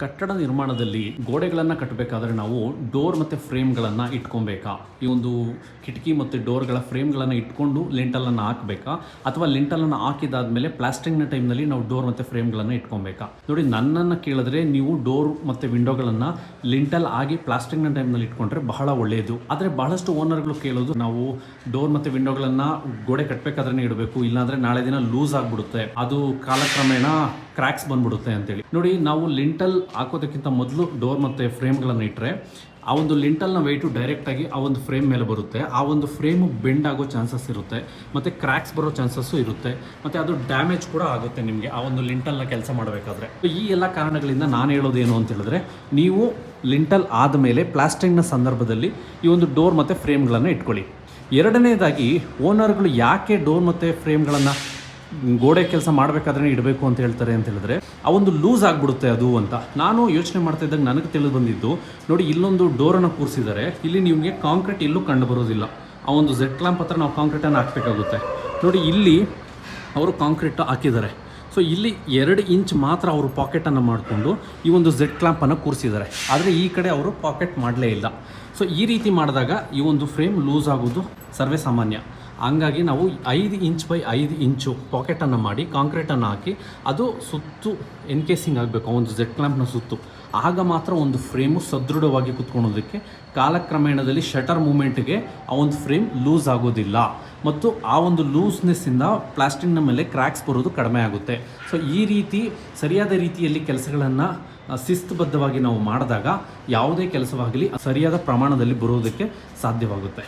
ಕಟ್ಟಡ ನಿರ್ಮಾಣದಲ್ಲಿ ಗೋಡೆಗಳನ್ನು ಕಟ್ಟಬೇಕಾದ್ರೆ ನಾವು ಡೋರ್ ಮತ್ತು ಫ್ರೇಮ್ಗಳನ್ನು ಇಟ್ಕೊಬೇಕಾ? ಈ ಒಂದು ಕಿಟಕಿ ಮತ್ತು ಡೋರ್ಗಳ ಫ್ರೇಮ್ಗಳನ್ನು ಇಟ್ಕೊಂಡು ಲಿಂಟಲನ್ನು ಹಾಕಬೇಕಾ? ಅಥವಾ ಲಿಂಟಲನ್ನು ಹಾಕಿದಾದ್ಮೇಲೆ ಪ್ಲಾಸ್ಟಿಂಗ್ನ ಟೈಮ್ನಲ್ಲಿ ನಾವು ಡೋರ್ ಮತ್ತು ಫ್ರೇಮ್ಗಳನ್ನು ಇಟ್ಕೊಬೇಕಾ? ನೋಡಿ, ನನ್ನನ್ನು ಕೇಳಿದ್ರೆ ನೀವು ಡೋರ್ ಮತ್ತು ವಿಂಡೋಗಳನ್ನು ಲಿಂಟಲ್ ಆಗಿ ಪ್ಲಾಸ್ಟಿಂಗ್ನ ಟೈಮ್ನಲ್ಲಿ ಇಟ್ಕೊಂಡ್ರೆ ಬಹಳ ಒಳ್ಳೆಯದು ಆದರೆ ಬಹಳಷ್ಟು ಓನರ್ಗಳು ಕೇಳೋದು, ನಾವು ಡೋರ್ ಮತ್ತು ವಿಂಡೋಗಳನ್ನು ಗೋಡೆ ಕಟ್ಟಬೇಕಾದ್ರೆ ಇಡಬೇಕು, ಇಲ್ಲಾಂದ್ರೆ ನಾಳೆ ದಿನ ಲೂಸ್ ಆಗಿಬಿಡುತ್ತೆ. ಅದು ಕಾಲಕ್ರಮೇಣ ಕ್ರ್ಯಾಕ್ಸ್ ಬಂದ್ಬಿಡುತ್ತೆ ಅಂತೇಳಿ. ನೋಡಿ, ನಾವು ಲಿಂಟಲ್ ಹಾಕೋದಕ್ಕಿಂತ ಮೊದಲು ಡೋರ್ ಮತ್ತು ಫ್ರೇಮ್ಗಳನ್ನು ಇಟ್ಟರೆ ಆ ಒಂದು ಲಿಂಟಲ್ನ ವೆಯ್ಟು ಡೈರೆಕ್ಟಾಗಿ ಆ ಒಂದು ಫ್ರೇಮ್ ಮೇಲೆ ಬರುತ್ತೆ. ಆ ಒಂದು ಫ್ರೇಮು ಬೆಂಡ್ ಆಗೋ ಚಾನ್ಸಸ್ ಇರುತ್ತೆ. ಮತ್ತು ಕ್ರ್ಯಾಕ್ಸ್ ಬರೋ ಚಾನ್ಸಸ್ಸು ಇರುತ್ತೆ. ಮತ್ತು ಅದು ಡ್ಯಾಮೇಜ್ ಕೂಡ ಆಗುತ್ತೆ ನಿಮಗೆ ಆ ಒಂದು ಲಿಂಟಲ್ನ ಕೆಲಸ ಮಾಡಬೇಕಾದ್ರೆ. ಈ ಎಲ್ಲ ಕಾರಣಗಳಿಂದ ನಾನು ಹೇಳೋದೇನು ಅಂತ ಹೇಳಿದ್ರೆ, ನೀವು ಲಿಂಟಲ್ ಆದಮೇಲೆ ಪ್ಲಾಸ್ಟಿಂಗ್ನ ಸಂದರ್ಭದಲ್ಲಿ ಈ ಒಂದು ಡೋರ್ ಮತ್ತು ಫ್ರೇಮ್ಗಳನ್ನು ಇಟ್ಕೊಳ್ಳಿ. ಎರಡನೇದಾಗಿ ಓನರ್ಗಳು ಯಾಕೆ ಡೋರ್ ಮತ್ತು ಫ್ರೇಮ್ಗಳನ್ನು ಗೋಡೆ ಕೆಲಸ ಮಾಡಬೇಕಾದ್ರೆ ಇಡಬೇಕು ಅಂತ ಹೇಳ್ತಾರೆ ಅಂತ ಹೇಳಿದ್ರೆ, ಆ ಒಂದು ಲೂಸ್ ಆಗಿಬಿಡುತ್ತೆ ಅದು ಅಂತ. ನಾನು ಯೋಚನೆ ಮಾಡ್ತಾ ಇದ್ದಾಗ ನನಗೆ ತಿಳಿದು ಬಂದಿದ್ದು, ನೋಡಿ ಇಲ್ಲೊಂದು ಡೋರನ್ನು ಕೂರಿಸಿದ್ದಾರೆ. ಇಲ್ಲಿ ನಿಮಗೆ ಕಾಂಕ್ರೀಟ್ ಎಲ್ಲೂ ಕಂಡು ಬರೋದಿಲ್ಲ. ಆ ಒಂದು ಜೆಟ್ ಲ್ಯಾಂಪ್ ಹತ್ರ ನಾವು ಕಾಂಕ್ರೀಟನ್ನು ಹಾಕಬೇಕಾಗುತ್ತೆ. ನೋಡಿ ಇಲ್ಲಿ ಅವರು ಕಾಂಕ್ರೀಟ್ ಹಾಕಿದ್ದಾರೆ. ಸೊ ಇಲ್ಲಿ ಎರಡು ಇಂಚ್ ಮಾತ್ರ ಅವರು ಪಾಕೆಟನ್ನು ಮಾಡಿಕೊಂಡು ಈ ಒಂದು ಜೆಡ್ ಕ್ಲಾಂಪನ್ನು ಕೂರಿಸಿದ್ದಾರೆ. ಆದರೆ ಈ ಕಡೆ ಅವರು ಪಾಕೆಟ್ ಮಾಡಲೇ ಇಲ್ಲ. ಸೊ ಈ ರೀತಿ ಮಾಡಿದಾಗ ಈ ಒಂದು ಫ್ರೇಮ್ ಲೂಸ್ ಆಗೋದು ಸರ್ವೇ ಸಾಮಾನ್ಯ. ಹಂಗಾಗಿ ನಾವು ಐದು ಇಂಚ್ ಬೈ ಐದು ಇಂಚು ಪಾಕೆಟನ್ನು ಮಾಡಿ ಕಾಂಕ್ರೀಟನ್ನು ಹಾಕಿ ಅದು ಸುತ್ತು ಎನ್ಕೇಸಿಂಗ್ ಆಗಬೇಕು ಒಂದು ಜೆಡ್ ಕ್ಲಾಂಪ್ನ ಸುತ್ತು. ಆಗ ಮಾತ್ರ ಒಂದು ಫ್ರೇಮು ಸದೃಢವಾಗಿ ಕುತ್ಕೊಳ್ಳೋದಕ್ಕೆ ಕಾಲಕ್ರಮೇಣದಲ್ಲಿ ಶಟರ್ ಮೂಮೆಂಟ್ಗೆ ಆ ಒಂದು ಫ್ರೇಮ್ ಲೂಸ್ ಆಗೋದಿಲ್ಲ. ಮತ್ತು ಆ ಒಂದು ಲೂಸ್ನೆಸ್ಸಿಂದ ಪ್ಲಾಸ್ಟಿಕ್ನ ಮೇಲೆ ಕ್ರ್ಯಾಕ್ಸ್ ಬರೋದು ಕಡಿಮೆ ಆಗುತ್ತೆ. ಸೊ ಈ ರೀತಿ ಸರಿಯಾದ ರೀತಿಯಲ್ಲಿ ಕೆಲಸಗಳನ್ನು ಶಿಸ್ತುಬದ್ಧವಾಗಿ ನಾವು ಮಾಡಿದಾಗ ಯಾವುದೇ ಕೆಲಸವಾಗಲಿ ಸರಿಯಾದ ಪ್ರಮಾಣದಲ್ಲಿ ಬರೋದಕ್ಕೆ ಸಾಧ್ಯವಾಗುತ್ತೆ.